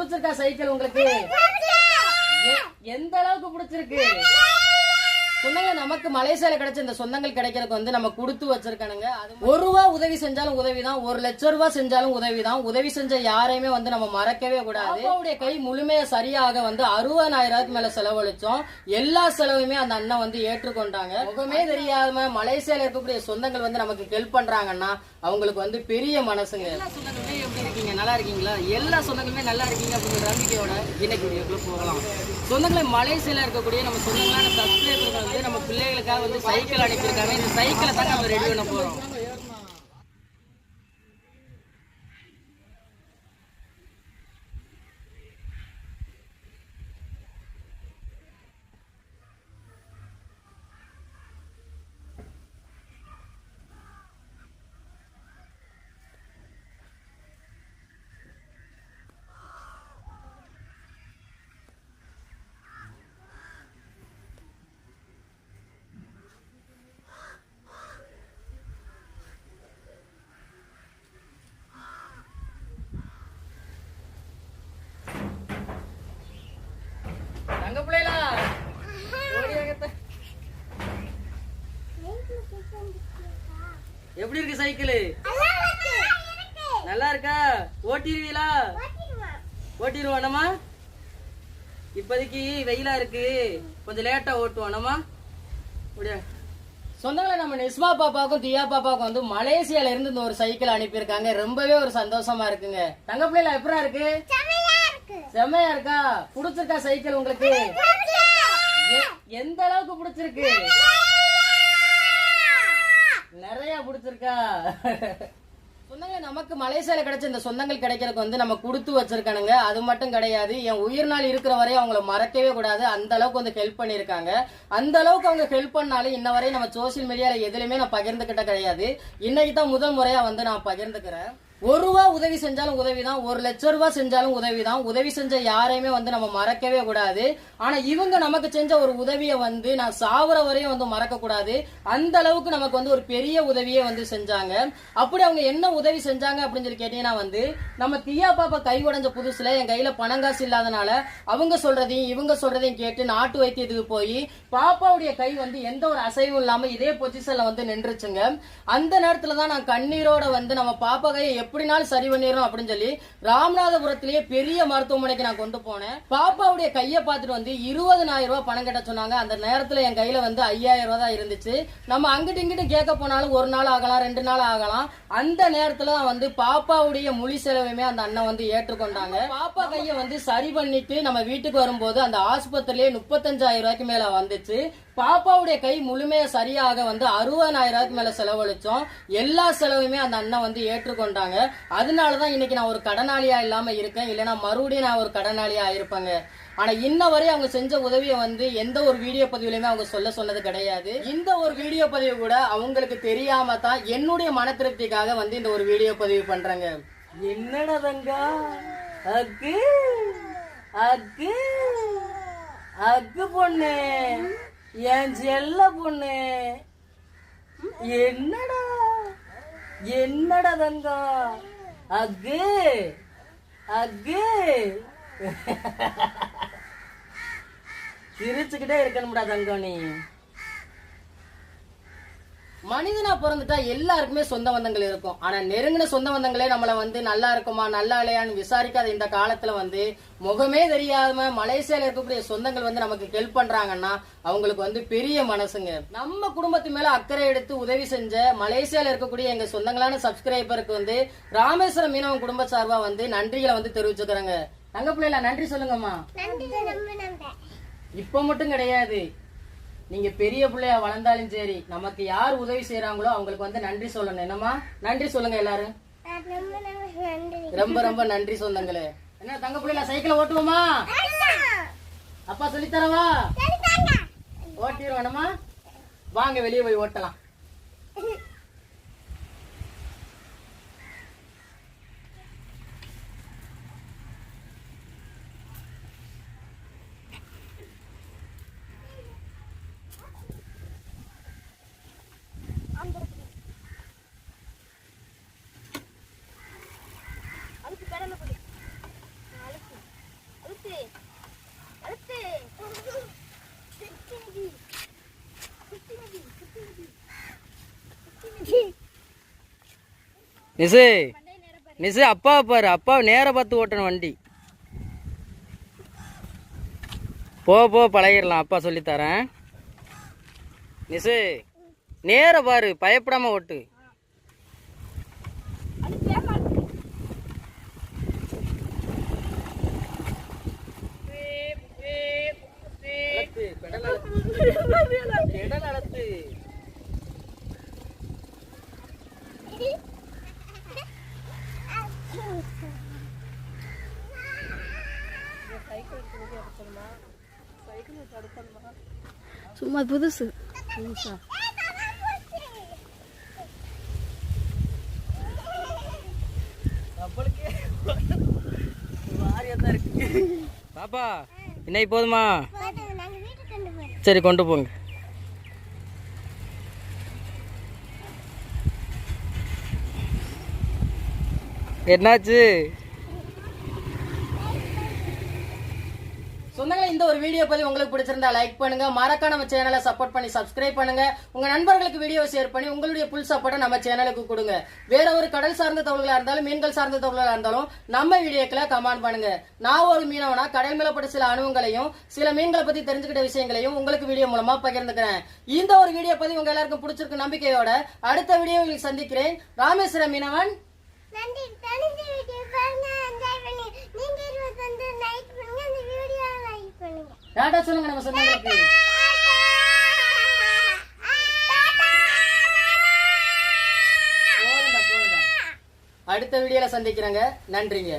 பிடிச்சிருக்கா சைக்கிள் உங்களுக்கு? எந்த அளவுக்கு பிடிச்சிருக்கு? சொன்னாங்க நமக்கு மலேசியால கிடைச்ச இந்த சொந்தங்கள் கிடைக்கிறதுக்கு வந்து நம்ம கொடுத்து வச்சிருக்கணுங்க. அது ஒரு ரூபா உதவி செஞ்சாலும் உதவி தான் ஒரு லட்ச ரூபா செஞ்சாலும் உதவி தான் உதவி செஞ்ச யாரையுமே வந்து நம்ம மறக்கவே கூடாது. அப்பாவுடைய கை முழுமையா சரியாக வந்து அறுபதாயிரத்துக்கு மேல செலவழிச்சோம். எல்லா செலவுமே அந்த அண்ணன் வந்து ஏற்றுக்கொண்டாங்க. முகமே தெரியாம மலேசியால இருக்கக்கூடிய சொந்தங்கள் வந்து நமக்கு ஹெல்ப் பண்றாங்கன்னா அவங்களுக்கு வந்து பெரிய மனசுங்க. எல்லா சொந்தங்களுமே எப்படி இருக்கீங்க? நல்லா இருக்கீங்களா? எல்லா சொந்தங்களுமே நல்லா இருக்கீங்க அப்படிங்கிற நம்பிக்கையோட இன்னைக்கு வீடியோக்குள்ள போகலாம். சொந்தங்களை மலேசியால இருக்கக்கூடிய நம்ம சொந்தங்களான சப்ஸ்கிரைபர்கள் வந்து நம்ம பிள்ளைகளுக்காக வந்து சைக்கிள் அனுப்பியிருக்காங்க. இந்த சைக்கிளை தாங்க நம்ம ரெடி பண்ண போறோம். எப்படி இருக்கு சைக்கிள்? நல்லா இருக்கா? ஓட்டிடுவீங்களா ஓட்டிடுவானம்மா இப்போதைக்கு வெயிலா இருக்கு. கொஞ்சம் லேட்டா ஓட்டுவானம்மா அப்படியா சொந்தங்களை நம்ம நிஸ்மா பாப்பாவுக்கும் தியா பாப்பாவுக்கும் வந்து மலேசியால இருந்து இந்த ஒரு சைக்கிள் அனுப்பியிருக்காங்க. ரொம்பவே ஒரு சந்தோஷமா இருக்குங்க. தங்க பிள்ளைல எப்படா இருக்கு? செம்மையா இருக்கா? புடிச்சிருக்கா சைக்கிள் உங்களுக்கு? எ- எந்த அளவுக்கு பிடிச்சிருக்கு? நிறைய பிடிச்சிருக்கா. சொந்தங்க நமக்கு மலேசியால கிடைச்ச இந்த சொந்தங்கள் கிடைக்கிறதுக்கு வந்து நம்ம கொடுத்து வச்சிருக்கணுங்க. அது மட்டும் கிடையாது. என் உயிர் நாள் இருக்கிற வரையும் அவங்கள மறக்கவே கூடாது. அந்த அளவுக்கு வந்து ஹெல்ப் பண்ணியிருக்காங்க. அந்த அளவுக்கு அவங்க ஹெல்ப் பண்ணாலும் இன்ன வரையும் நம்ம சோசியல் மீடியால எதுலையுமே நான் பகிர்ந்துக்கிட்ட கிடையாது. இன்னைக்கு தான் முதல் முறையா வந்து நான் பகிர்ந்துக்கிறேன். ஒரு ரூபா உதவி செஞ்சாலும் உதவி தான் ஒரு லட்ச ரூபா செஞ்சாலும் உதவி தான் உதவி செஞ்ச யாரையுமே வந்து நம்ம மறக்கவே கூடாது. ஆனா இவங்க நமக்கு செஞ்ச ஒரு உதவியை வந்து நான் சாவுற வரையும் வந்து மறக்க கூடாது. அந்த அளவுக்கு நமக்கு வந்து ஒரு பெரிய உதவியே வந்து செஞ்சாங்க. அப்படி அவங்க என்ன உதவி செஞ்சாங்க அப்படின்னு சொல்லி கேட்டீங்கன்னா வந்து நம்ம தியா பாப்பா கை உடைஞ்ச புதுசுல என் கையில பணங்காசு இல்லாதனால அவங்க சொல்றதையும் இவங்க சொல்றதையும் கேட்டு நாட்டு வைத்தியத்துக்கு போய் பாப்பாவுடைய கை வந்து எந்த ஒரு அசைவும் இல்லாம இதே பொசிஷன்ல வந்து நின்றுச்சுங்க. அந்த நேரத்துல தான் நான் கண்ணீரோட வந்து நம்ம பாப்பா கையை எப்படினாலும் சரி பண்ணிடணும் அப்படின்னு சொல்லி ராமநாதபுரத்திலேயே பெரிய மருத்துவமனைக்கு நான் கொண்டு போனேன். பாப்பாவுடைய கையை பார்த்துட்டு வந்து இருபதனாயிரம் ரூபாய் பணம் கட்ட சொன்னாங்க. அந்த நேரத்துல என் கையில வந்து ஐயாயிரம் ரூபாய் தான் இருந்துச்சு. நம்ம அங்கிட்டு இங்கிட்டு கேட்க போனாலும் ஒரு நாள் ஆகலாம் ரெண்டு நாள் ஆகலாம். அந்த நேரத்துல தான் வந்து பாப்பாவுடைய மொழி செலவுமே அந்த அண்ணன் வந்து ஏற்றுக்கொண்டாங்க. பாப்பா கையை வந்து சரி பண்ணிட்டு நம்ம வீட்டுக்கு வரும்போது அந்த ஆஸ்பத்திரியிலே முப்பத்தஞ்சாயிரம் ரூபாய்க்கு மேல வந்துச்சு. பாப்பாவுடைய கை முழுமையா சரியாக வந்து அறுபதாயிரம் ரூபாய்க்கு மேல செலவழிச்சோம். எல்லா செலவுமே அந்த அண்ணன் வந்து ஏற்றுக்கொண்டாங்க. அதனால தான் இன்னைக்கு நான் ஒரு கடனாளியா இல்லாம இருக்கேன். இல்லைன்னா மறுபடியும் நான் ஒரு கடனாளியா இருப்பேங்க ஆனா இன்ன வரை அவங்க செஞ்ச உதவியை வந்து எந்த ஒரு வீடியோ பதிவுலையுமே அவங்க சொல்ல சொன்னது கிடையாது. இந்த ஒரு வீடியோ பதிவு கூட அவங்களுக்கு தெரியாம தான் என்னுடைய மன திருப்திக்காக வந்து இந்த ஒரு வீடியோ பதிவு பண்றாங்க. என்னடாதங்கா அக்கு? அக்கு? அக்கு பொண்ணு. என் செல்ல பொண்ணு. என்னடா? என்னடா தங்கம் அக்கு அக்கு சிரிச்சுக்கிட்டே இருக்கணும்டா தங்கம் நீ. மனிதனா பிறந்துட்டா எல்லாருக்குமே சொந்த பந்தங்கள் இருக்கும். ஆனா நெருங்கின சொந்த பந்தங்களே நம்மள வந்து நல்லா இருக்குமா நல்லா இல்லையான்னு விசாரிக்காத இந்த காலத்துல வந்து முகமே தெரியாம மலேசியால இருக்கக்கூடிய சொந்தங்கள் வந்து நமக்கு ஹெல்ப் பண்றாங்கன்னா அவங்களுக்கு வந்து பெரிய மனசுங்க. நம்ம குடும்பத்து மேல அக்கறை எடுத்து உதவி செஞ்ச மலேசியால இருக்கக்கூடிய எங்க சொந்தங்களான சப்ஸ்கிரைபருக்கு வந்து ராமேஸ்வரம் மீனவன் குடும்ப சார்பா வந்து நன்றிகளை வந்து தெரிவிச்சுக்கிறேங்க. தங்க பிள்ளைல நன்றி சொல்லுங்கம்மா. இப்ப மட்டும் கிடையாது. நீங்க பெரிய பிள்ளையா வளர்ந்தாலும் சரி நமக்கு யார் உதவி செய்யறாங்களோ அவங்களுக்கு வந்து நன்றி சொல்லணும். என்னம்மா? நன்றி சொல்லுங்க எல்லாரும். ரொம்ப ரொம்ப நன்றி சொந்தங்களே. என்ன தங்க பிள்ளைல சைக்கிள் ஓட்டுவோமா? அப்பா சொல்லித் தரவா ஓட்டிடுவோம் வாங்க வெளியே போய் ஓட்டலாம். நிசு நிசு அப்பாவை பாரு அப்பாவை நேராக பார்த்து ஓட்டணும் வண்டி. போ போ பழகிடலாம் அப்பா சொல்லித்தரேன் நிசு நேர பாரு பயப்படாம ஓட்டு. சும்மா புதுசு. புதுசா? பாப்பா இன்னைக்கு போதுமா? சரி கொண்டு போங்க. என்னாச்சு சொந்தங்களே இந்த ஒரு வீடியோ பதிவு உங்களுக்கு பிடிச்சிருந்தா லைக் பண்ணுங்க. மறக்காம நம்ம சேனலை சப்போர்ட் பண்ணி சப்ஸ்கிரைப் பண்ணுங்க. உங்க நண்பர்களுக்கு வீடியோ ஷேர் பண்ணி உங்களுடைய புல் சப்போர்ட்டை நம்ம சேனலுக்கு கொடுங்க. வேற ஒரு கடல் சார்ந்த தகவல்களா இருந்தாலும் மீன்கள் சார்ந்த தகவல்களா இருந்தாலும் நம்ம வீடியோக்களை கமெண்ட் பண்ணுங்க. நான் ஒரு மீனவனா கடல் மேலப்பட்ட சில அனுபவங்களையும் சில மீன்களை பத்தி தெரிஞ்சுக்கிட்ட விஷயங்களையும் உங்களுக்கு வீடியோ மூலமா பகிர்ந்துக்கிறேன். இந்த ஒரு வீடியோ பதிவு உங்க எல்லாருக்கும் பிடிச்சிருக்கு நம்பிக்கையோட அடுத்த வீடியோவில் சந்திக்கிறேன். ராமேஸ்வர மீனவன். நன்றி. தெரிஞ்ச வீடியோ பாருங்க என்ஜாய் பண்ணி. நீங்க இருபது வந்து லைக் பண்ணுங்க. அந்த வீடியோ டாடா சொல்லுங்க நம்ம சொந்தங்களுக்கு போதும்டா, போதும்டா. அடுத்த வீடியோல சந்திக்கிறேங்க. நன்றிங்க.